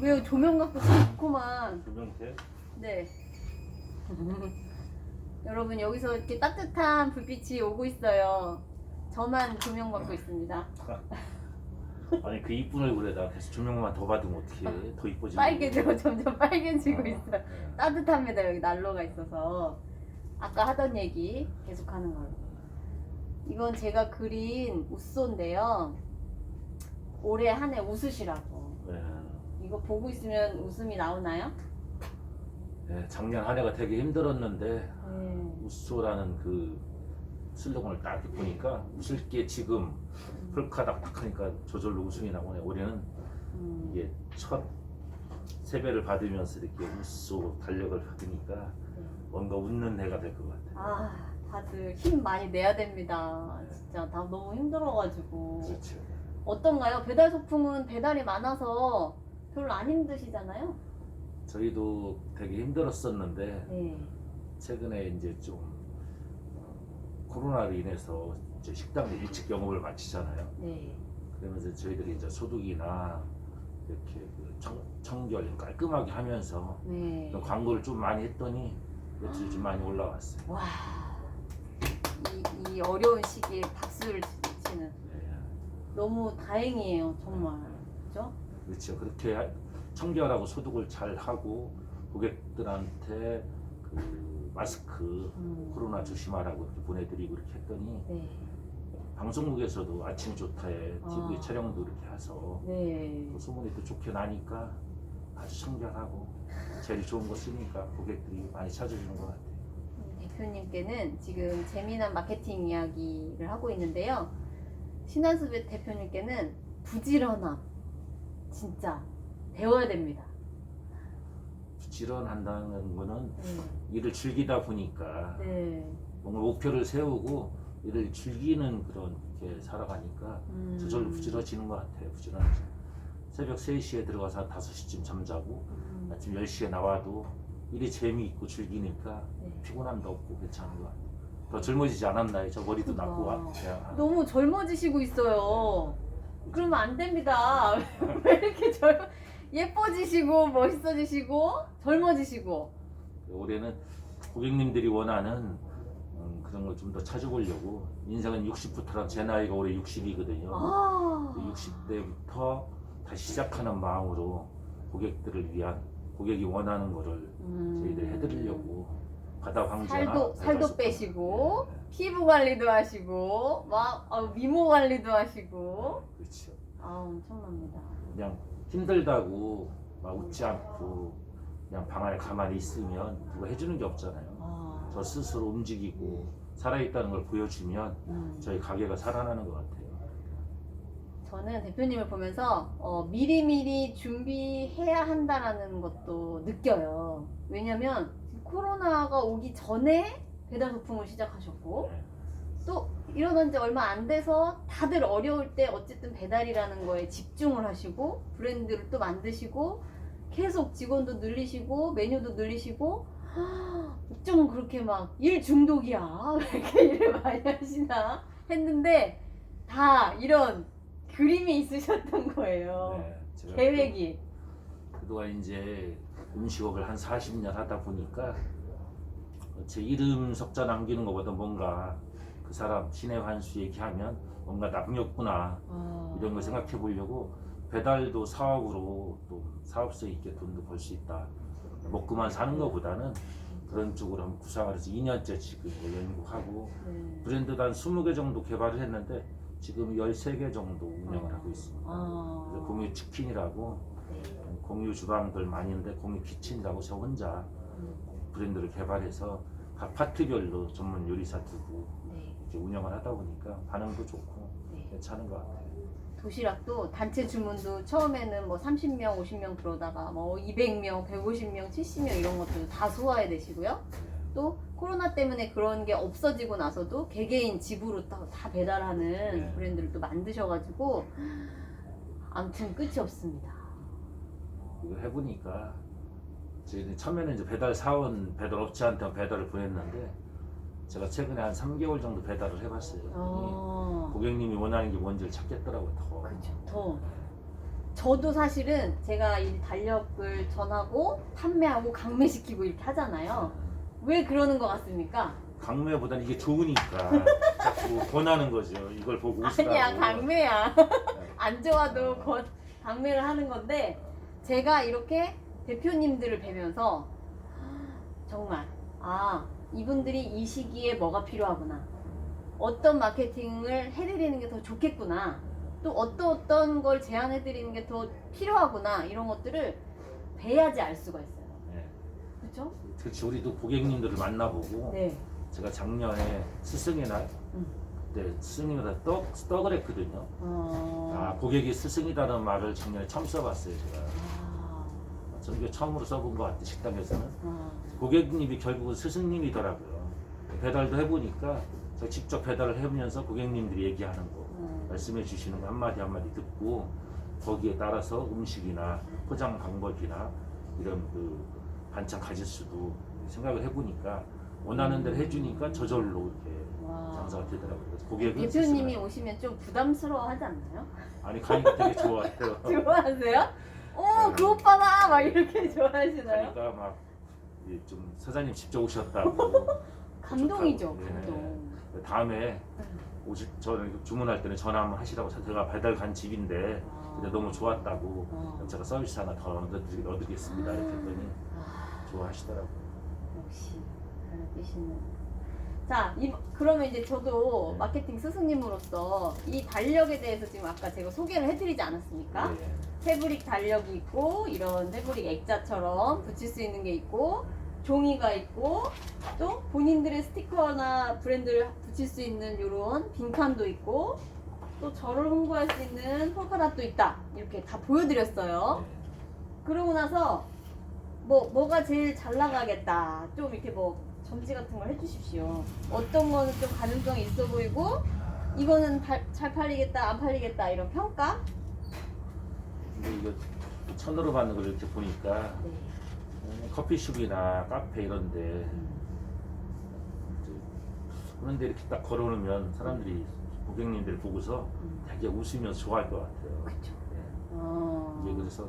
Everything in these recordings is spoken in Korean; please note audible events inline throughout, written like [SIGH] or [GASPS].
왜 조명 갖고 좋구만. 조명태 네. [LAUGHS] 여러분 여기서 이렇게 따뜻한 불빛이 오고 있어요. 저만 조명 받고 있습니다. [LAUGHS] 아니 그 이쁜 얼굴에다 계속 조명만 더 받으면 어떻게 더 이뻐지고 빨개지고 점점 빨개지고 있어요. 네. 따뜻합니다. 여기 난로가 있어서. 아까 하던 얘기 계속하는 걸로. 이건 제가 그린 우소인데요. 올해 한 해 웃으시라고. 네. 이거 보고 있으면 웃음이 나오나요? 네, 작년 한 해가 되게 힘들었는데 네. 우소라는 그 슬로건을 딱 이렇게 보니까 웃을 게 지금 헐카닥 딱 하니까 저절로 웃음이 나오네 올해는 음, 이게 첫 세배를 받으면서 이렇게 웃소 달력을 받으니까 네. 뭔가 웃는 해가 될 것 같아요 아, 다들 힘 많이 내야 됩니다. 진짜 다 너무 힘들어가지고. 그렇죠 어떤가요? 배달 소풍은 배달이 많아서 별로 안 힘드시잖아요? 저희도 되게 힘들었었는데 네. 최근에 이제 좀 어, 코로나로 인해서 이제 식당도 일찍 영업을 마치잖아요. 네. 그러면서 저희들이 이제 소득이나 이렇게 그 청, 청결 깔끔하게 하면서 네. 광고를 좀 많이 했더니 매출이 좀 많이 올라왔어요. 와. 이, 이 어려운 시기에 박수를 치는. 네. 너무 다행이에요, 정말. 그죠? 그렇죠. 그렇게 하- 청결하고 소득을 잘 하고 고객들한테 그 마스크 음. 코로나 조심하라고 이렇게 보내드리고 이렇게 했더니 네. 방송국에서도 아침 조타에 TV 아. 촬영도 이렇게 해서 네. 또 소문이 또 좋게 나니까 아주 청결하고 제일 좋은 거 쓰니까 고객들이 많이 찾아주는 것 같아요. 우리 대표님께는 지금 재미난 마케팅 이야기를 하고 있는데요. 신한수 대표님께는 부지런함 진짜 배워야 됩니다. 부지런한다는 거는 네. 일을 즐기다 보니까 네. 뭔가 목표를 세우고 일을 즐기는 그런 게 살아가니까 음. 저절로 부지런해지는 것 같아요. 부지런해지. 새벽 3시에 들어가서 5시쯤 잠자고 음. 아침 10시에 나와도 일이 재미있고 즐기니까 네. 피곤함도 없고 괜찮은 것 같아요. 더 젊어지지 않았나요? 저 머리도 그러니까. 낮고 와- 그냥 너무 젊어지시고 있어요. 그러면 안 됩니다. [LAUGHS] 왜 이렇게 젊 예뻐지시고 멋있어지시고 젊어지시고. 올해는 고객님들이 원하는 음, 그런 걸 좀 더 찾아보려고 인생은 60부터라 제 나이가 올해 60이거든요. 아. 60대부터 다시 시작하는 마음으로 고객들을 위한 고객이 원하는 거를 음. 저희들 해드리려고 바다 황제나 살도 살도. 빼시고 네, 피부 관리도 하시고 막 아, 미모 관리도 하시고 네, 그렇죠. 아 엄청납니다. 그냥 힘들다고 막 웃지 않고 그냥 방 안에 가만히 있으면 누가 해주는 게 없잖아요. 아, 저 스스로 움직이고 살아있다는 걸 보여주면 음. 저희 가게가 살아나는 것 같아요. 저는 대표님을 보면서 어, 미리미리 준비해야 한다라는 것도 느껴요. 왜냐면 코로나가 오기 전에 배달 소풍을 시작하셨고 네. 또 일어난 지 얼마 안 돼서 다들 어려울 때 어쨌든 배달이라는 거에 집중을 하시고 브랜드를 또 만드시고 계속 직원도 늘리시고 메뉴도 늘리시고 [GASPS] 어쩜 그렇게 막 일 중독이야. [LAUGHS] 왜 이렇게 일을 많이 하시나? 했는데 다 이런 그림이 있으셨던 거예요. 네, 제가 계획이. 그- 그동안 이제 음식업을 한 40년 하다 보니까 제 이름 석자 남기는 것보다 뭔가 그 사람 신의 환수 얘기하면 뭔가 남겼구나 아, 이런 걸 생각해 보려고 배달도 사업으로 또 사업성 있게 돈도 벌 수 있다. 먹고만 사는 것보다는 그런 쪽으로 한번 구상을 해서 2년째 지금 연구하고 네. 브랜드도 한 20개 정도 개발을 했는데 지금 13개 정도 운영을 하고 있습니다. 아, 그래서 공유 치킨이라고 네. 공유 주방들 많이 있는데 공유 키친이라고 저 혼자 음, 브랜드를 개발해서 각 파트별로 전문 요리사 두고 네. 이렇게 운영을 하다 보니까 반응도 좋고 네. 괜찮은 것 같아요. 도시락도 단체 주문도 처음에는 뭐 30명, 50명 들어오다가 뭐 200명, 150명, 70명 이런 것들 다 소화해 내시고요. 또 코로나 때문에 그런 게 없어지고 나서도 개개인 집으로 다, 다 배달하는 네. 브랜드를 또 만드셔가지고 아무튼 끝이 없습니다. 이거 해보니까 저희는 처음에는 이제 배달 사원 배달 업체한테 배달을 보냈는데 제가 최근에 한 3개월 정도 배달을 해봤어요. 어, 고객님이 원하는 게 뭔지를 찾겠더라고요. 더. 그렇죠. 더 저도 사실은 제가 이 달력을 전하고 판매하고 강매시키고 이렇게 하잖아요. 왜 그러는 것 같습니까? 강매보다는 이게 좋으니까 자꾸 [LAUGHS] 권하는 거죠. 이걸 보고 웃으라고. 아니야 강매야. 네. 안 좋아도 건 강매를 하는 건데 제가 이렇게 대표님들을 뵈면서 정말 아 이분들이 이 시기에 뭐가 필요하구나 어떤 마케팅을 해드리는 게 더 좋겠구나 또 어떤 어떤 걸 제안해드리는 게 더 필요하구나 이런 것들을 뵈야지 알 수가 있어요 네. 그렇죠? 그렇지 우리도 고객님들을 만나보고 네 제가 작년에 스승의 날 음. 그때 스승의 날 떡, 떡을 했거든요. 어... 아 고객이 스승이라는 말을 작년에 처음 써봤어요 제가. 아... 저는 이게 처음으로 써본 것 같아요 식당에서는. 아... 고객님이 결국은 스승님이더라고요. 배달도 해보니까 저 직접 배달을 해보면서 고객님들이 얘기하는 거 음. 말씀해 주시는 거 한마디 한마디 듣고 거기에 따라서 음식이나 포장 방법이나 이런 그 반찬 가질 수도 생각을 해보니까 원하는 대로 해주니까 저절로 이렇게 와. 장사가 되더라고요. 그래서 고객은 대표님이 스스로 오시면 좀 부담스러워하지 않나요? 아니 가니까 되게 좋아해요. [LAUGHS] 좋아하세요? 오, 네. 그 오빠다! 막 이렇게 [LAUGHS] 좋아하시나요? 가니까 막좀 사장님 직접 오셨다고 [LAUGHS] 감동이죠, 좋다고. 예. 감동. 다음에 오실 저는 주문할 때는 전화 한번 하시라고 제가 배달 간 집인데 근데 너무 좋았다고 어. 제가 서비스 하나 더 얻어드리- 얻드리겠습니다 이렇게 했더니 아, 좋아하시더라고요. 역시 달려뛰시는. 자, 이, 그러면 이제 저도 네. 마케팅 스승님으로서 이 달력에 대해서 지금 아까 제가 소개를 해드리지 않았습니까? 예. 패브릭 달력이 있고 이런 패브릭 액자처럼 붙일 수 있는 게 있고 종이가 있고 또 본인들의 스티커나 브랜드를 붙일 수 있는 이런 빈칸도 있고 또 저를 홍보할 수 있는 폴카닷도 있다. 이렇게 다 보여드렸어요. 그러고 나서 뭐 뭐가 제일 잘 나가겠다. 좀 이렇게 뭐 점지 같은 걸 해주십시오. 어떤 거는 좀 가능성이 있어 보이고 이거는 발- 잘 팔리겠다 안 팔리겠다 이런 평가 근데 이거 천으로 받는 걸 이렇게 보니까 네. 음, 커피숍이나 카페 이런데 음. 그런데 이렇게 딱 걸어놓으면 사람들이 고객님들 보고서 음. 되게 웃으면서 좋아할 것 같아요. 그쵸. 예. 어. 이게 그래서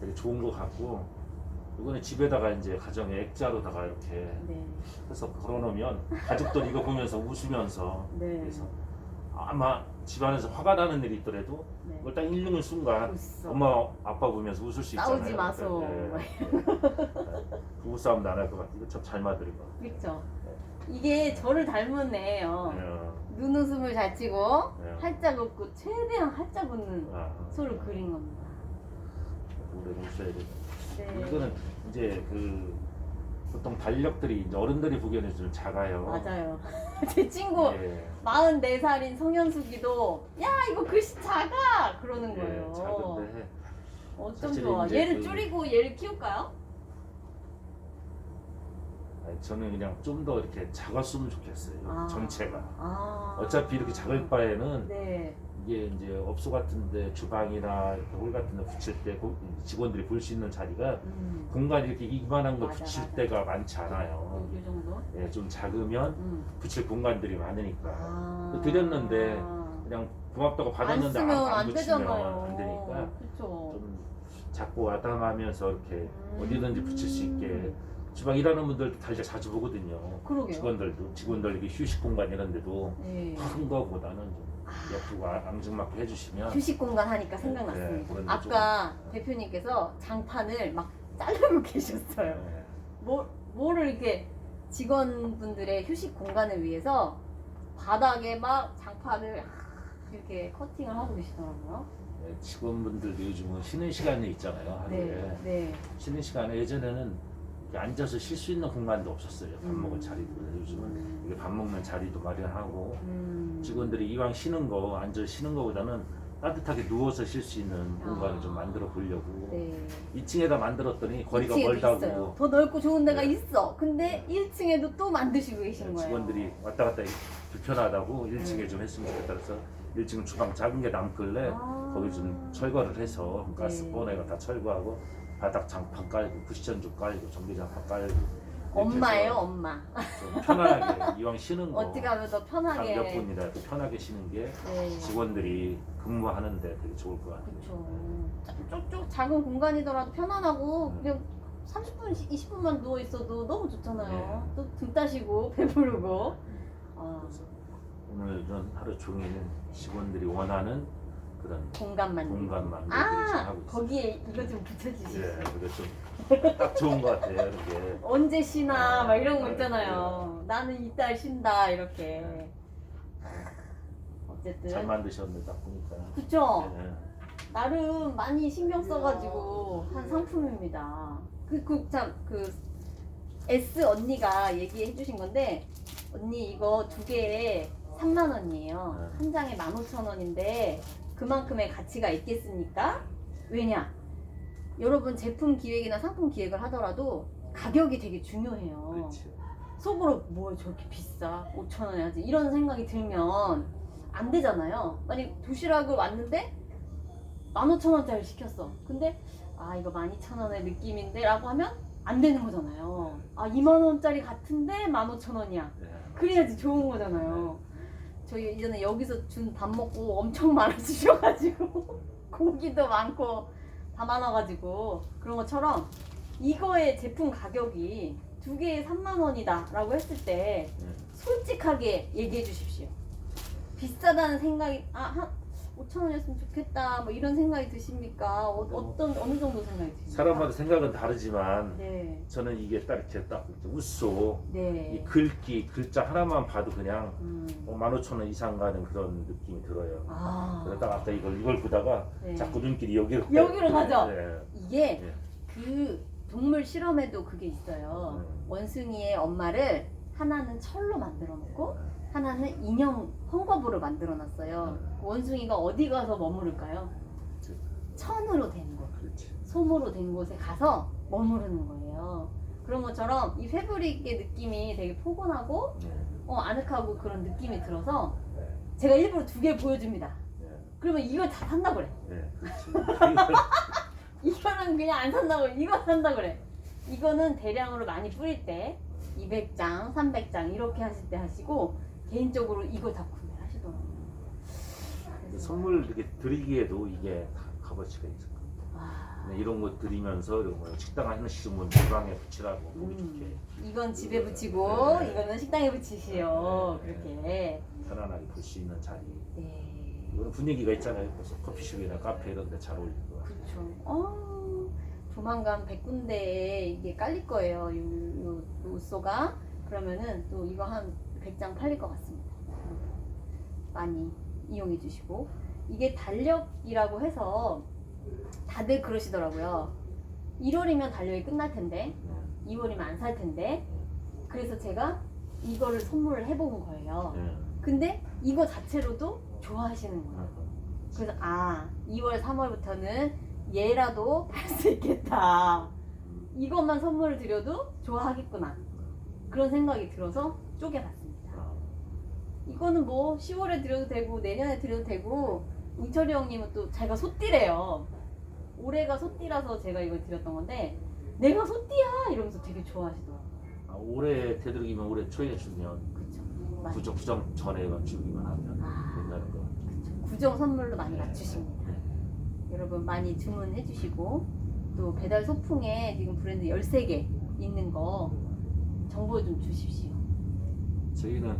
되게 좋은 것 같고 이거는 집에다가 이제 가정에 액자로다가 이렇게 네. 해서 걸어놓으면 가족들 이거 보면서 웃으면서 네. 그래서 아마 집안에서 화가 나는 일이 있더라도 네. 이걸 딱 읽는 순간 웃어. 엄마 아빠 보면서 웃을 수 있잖아요. 싸우지 마소. 네. 부부싸움 나날 것 같아. 이거 참 잘 맞을 것 그렇죠. 이게 저를 닮은 애예요. 같아요. 눈웃음을 잘 치고 네. 활짝 웃고 최대한 활짝 웃는 아, 소를 그린 겁니다. 오래 웃어야 돼. 네. 이거는 이제 그 보통 달력들이 이제 어른들이 보기에는 좀 작아요. 맞아요. [LAUGHS] 제 친구 예, 44살인 성현숙이도 야 이거 글씨 작아 그러는 예, 거예요. 작은데 어쩜 사실은 좋아. 이제 얘를 그- 줄이고 얘를 키울까요? 아니, 저는 그냥 좀 더 이렇게 작았으면 좋겠어요. 아. 전체가. 아. 어차피 이렇게 작을 바에는 네. 이게 이제 업소 같은데 주방이나 이렇게 홀 같은데 붙일 때 고- 직원들이 볼 수 있는 자리가 음. 공간 이렇게 이만한 거 맞아, 붙일 맞아. 때가 많지 않아요. 이 정도? 예, 좀 작으면 음. 붙일 공간들이 많으니까 아. 또 드렸는데 그냥 고맙다고 안 받았는데 쓰면 안, 안, 안 붙이면 되잖아요. 안 되니까 그렇죠. 좀 작고 아담하면서 이렇게 음. 어디든지 붙일 수 있게 주방 일하는 분들도 달력 자주 보거든요. 그러게요. 직원들도 직원들 이게 휴식 공간 이런 데도 네. 큰 거보다는 좀 예쁘고 아- 앙증맞게 해주시면 휴식 공간 하니까 네, 생각났습니다. 그런데 아까 대표님께서 장판을 막 자르고 [LAUGHS] 계셨어요. 네. 뭐, 뭐를 이렇게 직원분들의 휴식 공간을 위해서 바닥에 막 장판을 이렇게 커팅을 하고 계시더라고요. 네, 직원분들도 요즘은 쉬는 시간이 있잖아요 하루에 네, 네. 쉬는 시간에 예전에는 앉아서 쉴 수 있는 공간도 없었어요 밥 음. 먹을 자리도 요즘은 이게 밥 먹는 자리도 마련하고 음. 직원들이 이왕 쉬는 거 앉아 쉬는 거보다는 따뜻하게 누워서 쉴 수 있는 공간을 좀 만들어 보려고 네. 2층에다 만들었더니 거리가 2층에도 멀다고 있어요. 더 넓고 좋은 데가 네. 있어. 근데 1층에도 또 만드시고 계신 거예요. 직원들이 왔다 갔다 불편하다고 네. 1층에 좀 했으면 좋겠다 그래서 1층 주방 작은 게 남길래 아. 거기 좀 철거를 해서 가스 네. 보내가 다 철거하고 바닥 장판 깔고 쿠션 좀 깔고 전기장판 깔고 엄마예요, 엄마. 좀 편안하게 이왕 쉬는 거 어떻게 하면 더 편하게. 몇 분이라도 편하게 쉬는 게 네. 직원들이 근무하는데 되게 좋을 것 같아요. 그렇죠. 쪽쪽 작은 공간이더라도 편안하고 음. 그냥 30분, 20분만 누워 있어도 너무 좋잖아요. 네. 또등 따시고 [LAUGHS] 배부르고. 아, 그래서 오늘은 하루 종일 직원들이 원하는 그런 공간 만들기. 공간 만들기를 좀 아, 하고 있어요. 거기에 이거 좀 붙여주시죠. 예, 그게 좀딱 좋은 것 같아요. 이렇게 언제 쉬나 막 이런 거 네, 있잖아요. 나는 이달 쉰다 이렇게. 어쨌든 잘 만드셨는데 딱 보니까. 그쵸? 예. 나름 많이 신경 써가지고 한 상품입니다. 그, 그, 참, 그, S 언니가 얘기해 주신 건데, 언니 이거 두 개에 3만 원이에요. 네. 한 장에 15,000원인데, 그만큼의 가치가 있겠습니까? 왜냐? 여러분 제품 기획이나 상품 기획을 하더라도 가격이 되게 중요해요. 그렇죠. 속으로 뭐 저렇게 비싸 5천 원에 하지 이런 생각이 들면 안 되잖아요. 만약 도시락을 왔는데 15,000원짜리 시켰어. 근데 아 이거 12,000원의 느낌인데 라고 하면 안 되는 거잖아요. 아 2만 원짜리 같은데 15,000원이야. 예. 그래야지 좋은 거잖아요. 저희 이전에 여기서 준 밥 먹고 엄청 많아지셔가지고 [LAUGHS] 고기도 많고 다 많아가지고 그런 것처럼 이거의 제품 가격이 두 개에 3만 원이다라고 했을 때 예. 솔직하게 얘기해 주십시오. 비싸다는 생각이 아 한 5천 원이었으면 좋겠다 뭐 이런 생각이 드십니까? 어, 어떤 어느 정도 생각이 드십니까? 사람마다 생각은 다르지만 네, 저는 이게 딱 이렇게 딱 이렇게 웃소 이 네. 글귀 글자 하나만 봐도 그냥 음, 뭐 15,000원 이상 가는 그런 느낌이 들어요. 아, 그래서 딱 아까 이걸 이걸 보다가 네. 자꾸 눈길이 여기로 여기로 가죠? 네. 이게 예. 그 동물 실험에도 그게 있어요. 음. 원숭이의 엄마를 하나는 철로 만들어 놓고 하나는 인형 헝겊으로 만들어 놨어요. 그 원숭이가 어디 가서 머무를까요? 천으로 된 곳. 솜으로 된 곳에 가서 머무르는 거예요. 그런 것처럼 이 패브릭의 느낌이 되게 포근하고 네. 어, 아늑하고 그런 느낌이 들어서 제가 일부러 두 개 보여줍니다. 네. 그러면 이걸 다 산다 그래. 네. [LAUGHS] 이거는 그냥 안 산다고 이거 산다 그래 이거는 대량으로 많이 뿌릴 때 200장 300장 이렇게 하실 때 하시고 개인적으로 이거 다 구매하시더라고요 선물 이렇게 드리기에도 이게 다 값어치가 있을 거예요. 와, 네, 이런 거 드리면서 이런 거 식당 하나씩 뭐 주방에 붙이라고 보기 좋게 음, 이건 집에 붙이고 네. 이거는 식당에 붙이시오 네. 그렇게 편안하게 볼 수 있는 자리. 네 이건 분위기가 있잖아요. 그래서 커피숍이나 카페 이런 데잘것 같아요. 그렇죠 어, 조만간 100군데에 이게 깔릴 거예요 요, 요, 요 우소가 그러면은 또 이거 한 100장 팔릴 것 같습니다. 많이 이용해 주시고. 이게 달력이라고 해서 다들 그러시더라고요. 1월이면 달력이 끝날 텐데 2월이면 안 살 텐데. 그래서 제가 이거를 선물을 해본 거예요. 네. 근데 이거 자체로도 좋아하시는 거예요. 그래서 아 2월 3월부터는 얘라도 팔 수 있겠다. 이것만 선물을 드려도 좋아하겠구나. 그런 생각이 들어서 아, 이거는 뭐 10월에 드려도 되고 내년에 드려도 되고 우철이 형님은 또 제가 소띠래요. 올해가 소띠라서 제가 이걸 드렸던 건데 내가 소띠야! 이러면서 되게 좋아하시더라고요. 아, 올해 되도록이면 올해 초에 주면 그쵸. 맞- 구정 구정 전에 주기만 하면 아, 된다는 거. 그쵸. 구정 선물로 많이 맞추십니다. 여러분 많이 주문해 주시고 또 배달 소풍에 지금 브랜드 13개 있는 거 정보 좀 주십시오. 저희는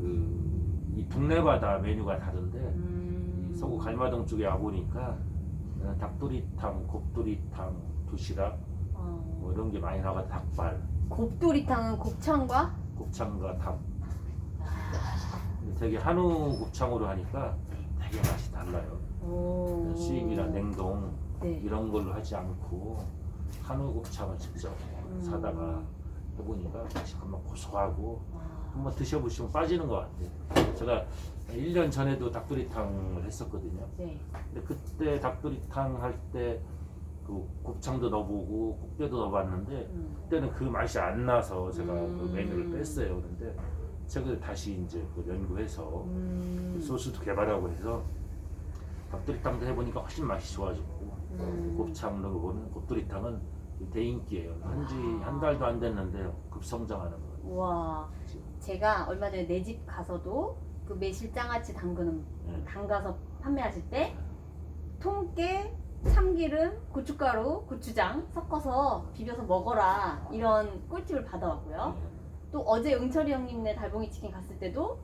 그이 동네마다 메뉴가 다른데 음. 이 서구 갈마동 쪽에 와 보니까 어, 닭도리탕, 곱도리탕, 도시락 어, 뭐 이런 게 많이 나가 닭발, 곱도리탕은 곱창과 곱창과 닭. 근데 되게 한우 곱창으로 하니까 되게 맛이 달라요. 오. 수입이나 냉동 네. 이런 걸로 하지 않고 한우 곱창을 직접 음. 사다가 해보니까 맛이 정말 고소하고 와. 한번 드셔보시면 빠지는 것 같아요. 제가 1년 전에도 닭도리탕을 했었거든요. 네. 근데 그때 닭도리탕 할 때 그 곱창도 넣어보고 국대도 넣어봤는데 음. 그때는 그 맛이 안 나서 제가 음. 그 메뉴를 뺐어요. 그런데 최근에 다시 이제 그 연구해서 음. 소스도 개발하고 해서 닭도리탕도 해보니까 훨씬 맛이 좋아졌고 음. 곱창 넣어보는 곱도리탕은 대인기예요. 한지 한 달도 안 됐는데 급성장하는 거예요. 우와. 지금. 제가 얼마 전에 내 집 가서도 그 매실장아찌 담그는 네. 담가서 판매하실 때 통깨, 참기름, 고춧가루, 고추장 섞어서 비벼서 먹어라 이런 꿀팁을 받아왔고요. 또 어제 응철이 형님네 달봉이 치킨 갔을 때도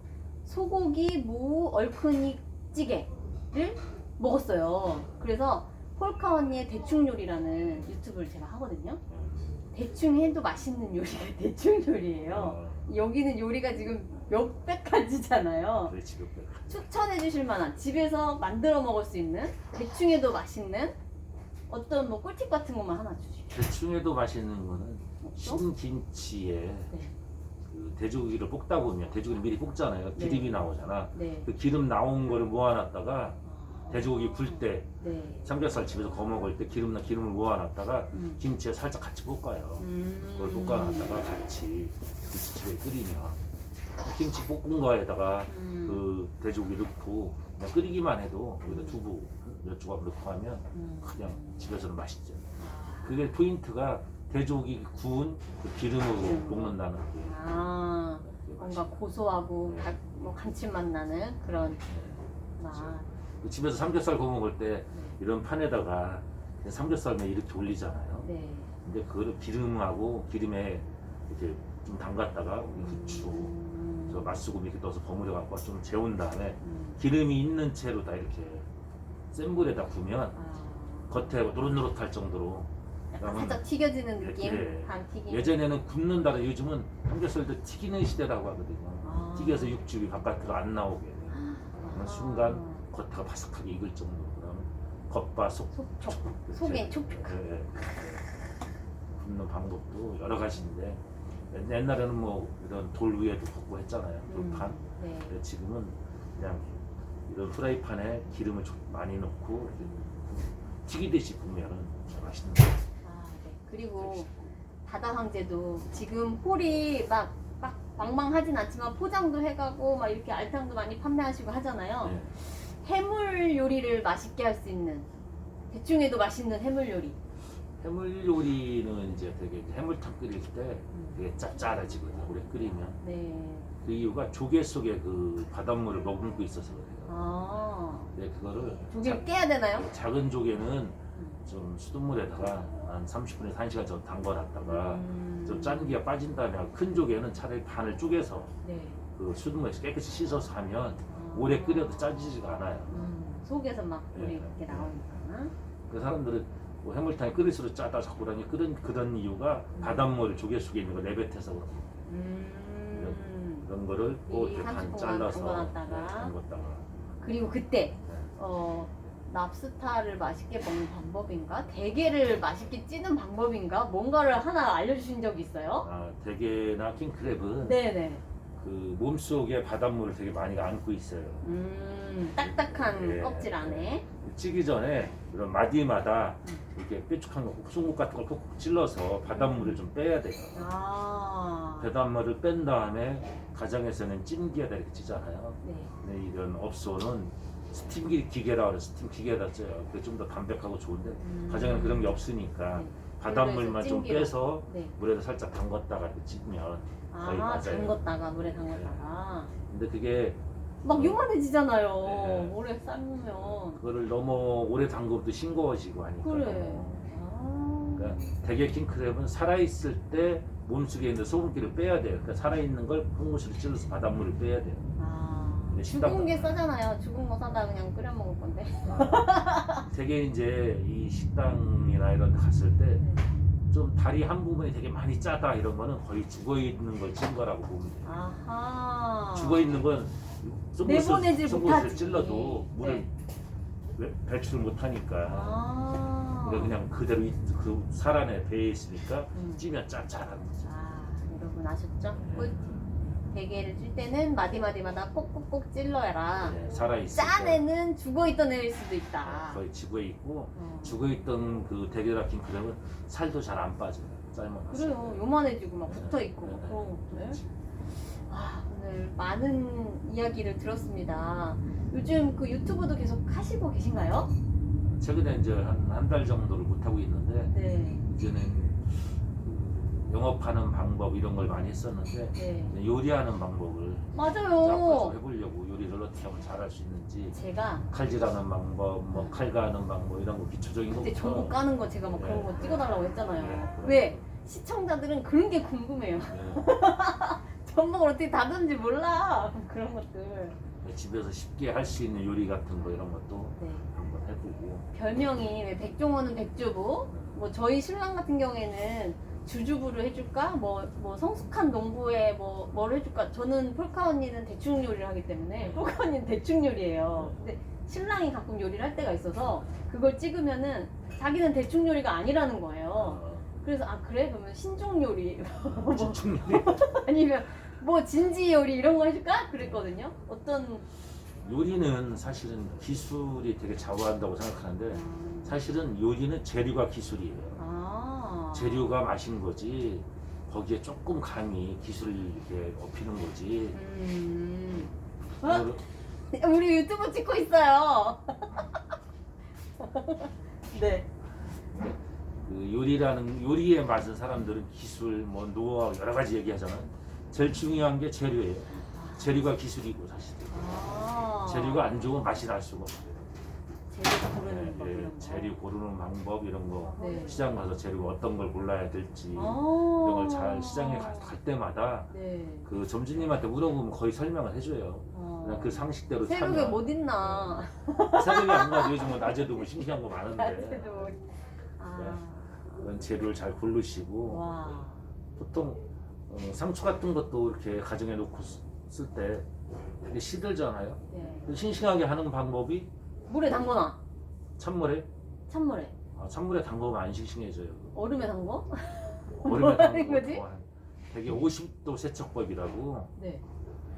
소고기 무 얼큰이 찌개를 먹었어요. 그래서 폴카 언니의 대충 요리라는 유튜브를 제가 하거든요. 대충 해도 맛있는 요리가 [LAUGHS] 대충 요리예요. 어, 여기는 요리가 지금 몇백 가지잖아요. 추천해 주실 만한 집에서 만들어 먹을 수 있는 대충 해도 맛있는 어떤 뭐 꿀팁 같은 것만 하나 주시죠. 대충해도 맛있는 거는? 신김치에 네. 그 돼지고기를 볶다 보면 돼지고기 미리 볶잖아요. 네. 기름이 나오잖아. 네. 그 기름 나온 거를 모아놨다가 돼지고기 굴 때 네. 삼겹살 집에서 구워 먹을 때 기름 나 기름을 모아놨다가 음. 김치에 살짝 같이 볶아요. 음. 그걸 볶아놨다가 같이 김치찌개 끓이면 김치 볶은 거에다가 음. 그 돼지고기 넣고 그냥 끓이기만 해도 여기다 두부 몇 조각 넣고 하면 음. 그냥 집에서는 맛있죠. 아. 그게 포인트가 돼지고기 구운 그 기름으로 음. 볶는다는 게. 아, 뭔가 맛있죠. 고소하고 네. 가- 뭐 감칠맛 나는 그런 네. 맛. 그 집에서 삼겹살 구워 먹을 때 이런 판에다가 삼겹살만 이렇게 올리잖아요. 네. 근데 그거를 기름하고 기름에 이렇게 좀 담갔다가 우리 후추, 음. 저 맛수금 이렇게 넣어서 버무려 갖고 좀 재운 다음에 음. 기름이 있는 채로 다 이렇게 센 불에다 구우면 아. 겉에 노릇노릇할 정도로 약간 살짝 튀겨지는 네, 느낌? 반 튀김? 예전에는 굽는다는 요즘은 삼겹살도 튀기는 시대라고 하거든요. 아. 튀겨서 육즙이 바깥으로 안 나오게 아. 순간 겉에가 바삭하게 익을 정도로 그러면 겉바 속 속촉. 속엔 촉촉. 예, 예. 굽는 방법도 여러 가지인데 옛- 옛날에는 뭐 이런 돌 위에도 굽고 했잖아요 돌판 음. 네. 근데 지금은 그냥 이런 프라이팬에 기름을 좀 많이 넣고 이렇게 튀기듯이 굽면은 맛있는 거예요 아, 네. 그리고 바다 황제도 지금 홀이 막, 막 왕망하진 않지만 포장도 해가고 막 이렇게 알탕도 많이 판매하시고 하잖아요. 네. 해물 요리를 맛있게 할 수 있는 대충 해도 맛있는 해물 요리. 해물 요리는 이제 되게 해물탕 끓일 때 되게 짭짤해지거든요 오래 끓이면 네. 그 이유가 조개 속에 그 바닷물을 머금고 있어서 그래요 아, 근데 그거를 조개를 깨야 되나요? 자- 작은 조개는 좀 수돗물에다가 한 30분에서 1시간 정도 담궈놨다가 음. 좀 짠기가 빠진 다음에 큰 조개는 차라리 반을 쪼개서 네. 그 수돗물에서 깨끗이 씻어서 하면 아. 오래 끓여도 짜지지가 않아요. 음, 속에서 막 물이 네. 이렇게 나오니까. 그 사람들은 뭐 해물탕이 끓일수록 짜다 자꾸 그러니 그런 그런 이유가 음. 바닷물 조개 속에 있는 거 내뱉어서 그런 음. 그런 거를 꼭이 이렇게 반 30분간 잘라서. 네, 담궜다가 그리고 그때 네. 어 랍스타를 맛있게 먹는 방법인가? 대게를 맛있게 찌는 방법인가? 뭔가를 하나 알려주신 적이 있어요? 아, 대게나 킹크랩은 네네. 그 몸속에 바닷물을 되게 많이 안고 있어요. 음, 딱딱한 예. 껍질 안에. 찌기 전에 이런 마디마다 음. 이렇게 뾰족한 거, 송곳 같은 걸 콕콕 찔러서 바닷물을 좀 빼야 돼요. 아. 바닷물을 뺀 다음에 가정에서는 찜기에다 이렇게 찌잖아요. 네. 근데 이런 업소는 스팀 기- 기계라 그래 스팀 기계에다 쪄요. 그게 좀 더 담백하고 좋은데 음. 가정에는 그런 게 없으니까 네. 바닷물만 좀 찜기로. 빼서 네. 물에다 살짝 담갔다가 이렇게 찌면 거의 아, 맞아요. 담궜다가 물에 담궜다가. 근데 그게 막 요만해지잖아요. 네. 오래 삶으면. 그거를 너무 오래 담그면 또 싱거워지고 하니까 그래. 아. 그러니까 대게 킹크랩은 살아있을 때 몸속에 있는 소금기를 빼야 돼요. 그러니까 살아있는 걸 콩무시로 찔러서 바닷물을 빼야 돼요. 아. 근데 식당- 죽은 게 싸잖아요. 죽은 거 사다 그냥 끓여 먹을 건데. 되게 이제 이 식당이나 이런 데 갔을 때 좀 다리 한 부분이 되게 많이 짜다 이런 거는 거의 죽어 있는 걸 찐 거라고 보면 돼요. 아하. 죽어 있는 건 내보내질 못하지. 찔러도 물을 네. 왜- 배출을 못 하니까 아. 그러니까 그냥 그대로 이- 그살 안에 배에 있으니까 음. 찌면 짭짤한 거죠. 아, 여러분 아셨죠? 네. 꿀팁. 대게를 찔 때는 마디마디마다 꼭꼭꼭 찔러야라. 네, 살아있을 짠때 애는 죽어있던 애일 수도 있다. 거의 죽어 있고 어. 죽어있던 그 대게라 킹크랩은 살도 잘 안 빠져요. 삶아 그래요. 요만해지고 막 붙어 있고 네, 막 네, 그런 것들. 아, 오늘 많은 이야기를 들었습니다. 요즘 그 유튜브도 계속 하시고 계신가요? 최근에 이제 한 한 달 정도를 못 하고 있는데 네. 이제는 그 영업하는 방법 이런 걸 많이 했었는데 네. 이제 요리하는 방법을 앞으로 맞아요. 좀 해보려고 요리를 어떻게 하면 잘할 수 있는지 제가 칼질하는 방법, 뭐 칼가는 방법 이런 거 기초적인 그때 거부터 전국 까는 거 제가 막 그런 네. 거 찍어달라고 했잖아요. 네, 그럼. 왜? 시청자들은 그런 게 궁금해요. 네, [LAUGHS] 전복을 어떻게 다듬는지 몰라. 그런 것들. 집에서 쉽게 할 수 있는 요리 같은 거 이런 것도 네. 한번 해보고 별명이 왜 백종원은 백주부, 뭐 저희 신랑 같은 경우에는 주주부를 해줄까, 뭐, 뭐 성숙한 농부에 뭐, 뭘 해줄까. 저는 폴카 언니는 대충 요리를 하기 때문에 폴카 언니는 대충 요리예요. 근데 신랑이 가끔 요리를 할 때가 있어서 그걸 찍으면은 자기는 대충 요리가 아니라는 거예요. 어, 그래서 아 그래 그러면 신종 요리 뭐, 집중 요리 [LAUGHS] 아니면 뭐 진지 요리 이런 거 해줄까 그랬거든요. 어떤 요리는 사실은 기술이 되게 좌우한다고 생각하는데 사실은 요리는 재료가 기술이에요. 아 재료가 맛인 거지 거기에 조금 감이 기술을 이렇게 업히는 거지. 음. 어? 우리 유튜브 찍고 있어요. [LAUGHS] 네. 그 요리라는 요리의 맛은 사람들은 기술, 뭐 노하우 여러 가지 얘기하잖아요. 제일 중요한 게 재료예요. 재료가 기술이고 사실. 아. 재료가 안 좋으면 맛이 날 수가 없어요. 재료 고르는 법 예, 이런 거. 재료 고르는 방법 이런 거. 네. 시장 가서 재료가 어떤 걸 골라야 될지 아. 이런 걸 잘 시장에 가- 갈 때마다 네. 그 점주님한테 물어보면 거의 설명을 해줘요. 어. 그냥 그 상식대로 새벽에 타면 못 있나? 새벽에 안 가도 요즘 뭐 낮에도 뭐 신기한 거 많은데 낮에도 못- 아. 그런 재료를 잘 고르시고 와. 보통 어, 상추 같은 것도 이렇게 가정에 놓고 쓸때 되게 시들잖아요. 네. 그 싱싱하게 하는 방법이 물에 담궈놔. 찬물에 찬물에. 아, 찬물에 담그면 안 싱싱해져요. 얼음에 담궈? 얼음에 하는 거지? 담그고 한 되게 50도 세척법이라고 네.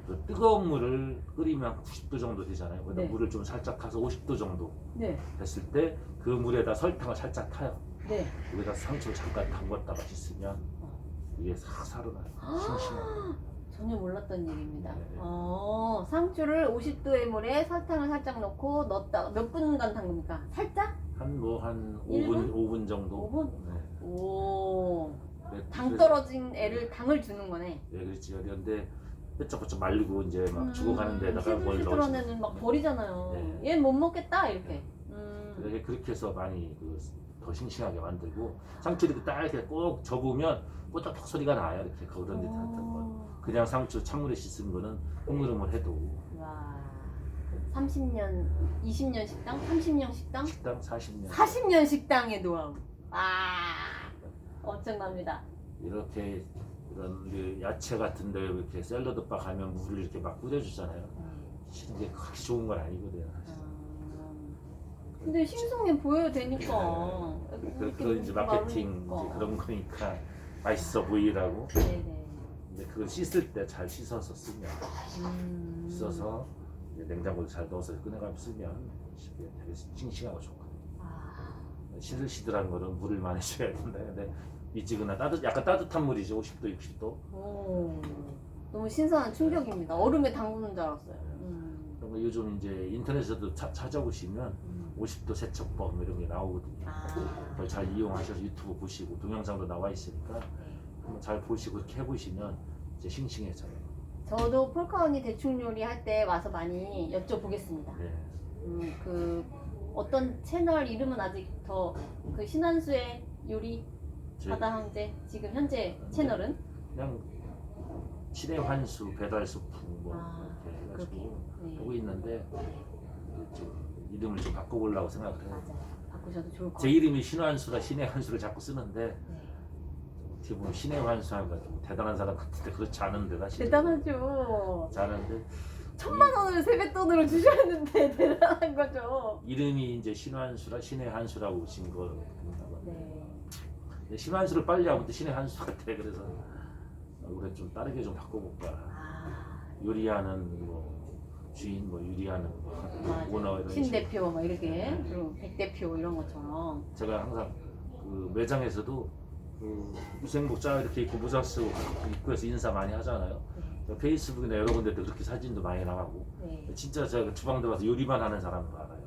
그 뜨거운 물을 끓이면 90도 정도 되잖아요. 거기다 네. 물을 좀 살짝 타서 50도 정도 네. 됐을 때 그 물에다 설탕을 살짝 타요. 네. 여기다 상추를 잠깐 담궜다가 씻으면 이게 싹 살아나요. 싱싱하게. 전혀 몰랐던 얘기입니다. 네. 어, 상추를 50도의 물에 설탕을 살짝 넣고 넣었다가 몇 분간 담깁니까? 살짝? 한 뭐 한 일 5분 5분 정도. 5분? 네. 오, 네, 당 그래서- 떨어진 애를 당을 주는 거네. 네, 그렇지. 그런데 뼈쩍뼈쩍 말리고 이제 막 음, 죽어가는 데다가 뭘 시들시들한 넣어서 애는 막 버리잖아요. 네. 얘는 못 먹겠다 이렇게. 음. 그렇게 그렇게 해서 많이 그 더 싱싱하게 만들고 상추를 이렇게 딱 이렇게 꼭 접으면 뽀짝뽀짝 소리가 나요. 이렇게 거든 듯 같은 거. 오, 그냥 상추 찬물에 씻은 거는 흐물흐물 해도 와, 30년, 20년 식당, 30년 식당, 식당 40년 40년 식당의 노하우. 아, 엄청납니다. 이렇게 이런 그 야채 같은데 이렇게 샐러드 바 가면 물을 이렇게 막 뿌려주잖아요. 실은 이게 그렇게 좋은 건 아니거든요. 음. 근데 싱송해 보여야 되니까. 그, 그건 이제 마케팅. 이제 그런 거니까 맛있어 보이라고. 네네. 근데 그걸 씻을 때 잘 씻어서 쓰면 음. 씻어서 이제 냉장고에 잘 넣어서 꺼내가면 쓰면 쉽게 되게 싱싱하고 좋거든요. 아, 시들시들한 거는 물을 많이 [LAUGHS] 줘야 된다. 근데 미지근한 따뜻 약간 따뜻한 물이죠. 50도 60도. 오, 너무 신선한 충격입니다. 얼음에 담그는 줄 알았어요. 음. 그런 거 요즘 이제 인터넷에도 차- 찾아보시면 음. 50도 세척법 뭐 이런 게 나오거든요. 아, 그걸 잘 이용하셔서 유튜브 보시고 동영상도 나와 있으니까 한번 잘 보시고 이렇게 해보시면 이제 싱싱해져요. 저도 폴카 언니 대충 요리 할 때 와서 많이 여쭤보겠습니다. 네. 음, 그 어떤 채널 이름은 아직 더 그 신한수의 요리 바다 황제 지금 현재 채널은 그냥 신의 환수 배달 소품 뭐 아, 이렇게 해가지고 네. 하고 있는데 좀 이름을 좀 바꿔보려고 생각을 해요. 맞아요. 바꾸셔도 좋을 것 제 같아요. 이름이 신환수라 신의 환수를 자꾸 쓰는데 네. 어떻게 보면 신의 환수하니까 좀 대단한 사람 같은데 그렇지 않은데 사실 대단하죠. 잘하는데 천만 원을 세뱃돈으로 [LAUGHS] 주셨는데 대단한 거죠. 이름이 이제 신환수라 신의 한수라고 진 거. 네. 근데 신환수를 빨리 하면 또 신의 한수 같아. 그래서 올해 좀 다르게 좀 바꿔볼까. 아, 요리하는 뭐 주인 뭐 요리하는 뭐 오너 이런 신 식으로. 대표 막 이렇게 그리고 백 대표 이런 것처럼. 제가 항상 그 매장에서도 그 무생복 자 이렇게 입고 모자 쓰고 입구에서 인사 많이 하잖아요. 네. 페이스북이나 여러 군데도 그렇게 사진도 많이 나가고 네. 진짜 제가 주방 들어가서 요리만 하는 사람도 알아요.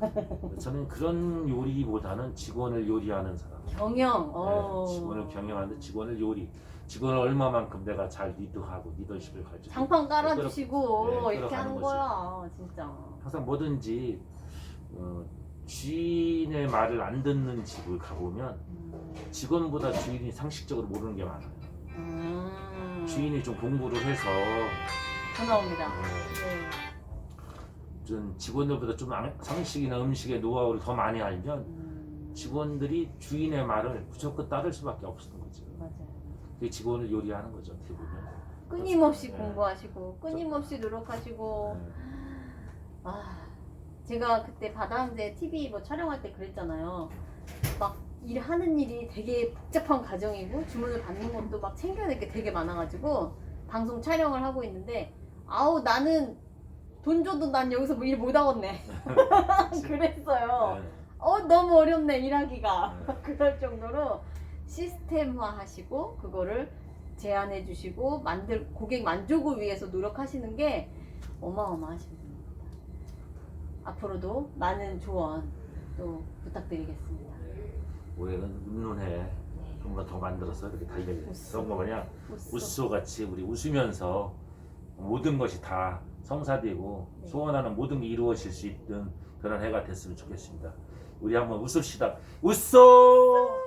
아, [LAUGHS] 저는 그런 요리보다는 직원을 요리하는 사람. 경영. 어. 네, 직원을 경영하는데 직원을 요리. 직원을 얼마만큼 내가 잘 리드하고 리더십을 가지고 장판 깔아주시고 네, 이렇게 하는 거야 진짜. 항상 뭐든지 어, 주인의 말을 안 듣는 집을 가보면 음. 직원보다 주인이 상식적으로 모르는 게 많아요. 음. 주인이 좀 공부를 해서 더 나옵니다. 어, 네. 좀 직원들보다 좀 안- 상식이나 음식의 노하우를 더 많이 알면 음. 직원들이 주인의 말을 무조건 따를 수밖에 없는 거죠. 맞아요. 그게 직원을 요리하는 거죠. 어떻게 보면. 끊임없이 네. 공부하시고 끊임없이 노력하시고 네. 아 제가 그때 바다항제 TV 뭐 촬영할 때 그랬잖아요. 막 일하는 일이 되게 복잡한 과정이고 주문을 받는 것도 막 챙겨야 될 게 되게 많아가지고 방송 촬영을 하고 있는데 아우 나는 돈 줘도 난 여기서 뭐 일 못 하겠네. [LAUGHS] 그랬어요. 네. 어 너무 어렵네 일하기가 네. [LAUGHS] 그럴 정도로 시스템화 하시고 그거를 제안해 주시고 만들 고객 만족을 위해서 노력하시는 게 어마어마하신 분입니다. 앞으로도 많은 조언 또 부탁드리겠습니다. 올해는 운운해 뭔가 더 만들어서 이렇게. 그런 거 그냥 우스. 우스호 같이 우리 웃으면서 모든 것이 다 성사되고 네. 소원하는 모든 게 이루어질 수 있는 그런 해가 됐으면 좋겠습니다. 우리 한번 웃읍시다. 웃소!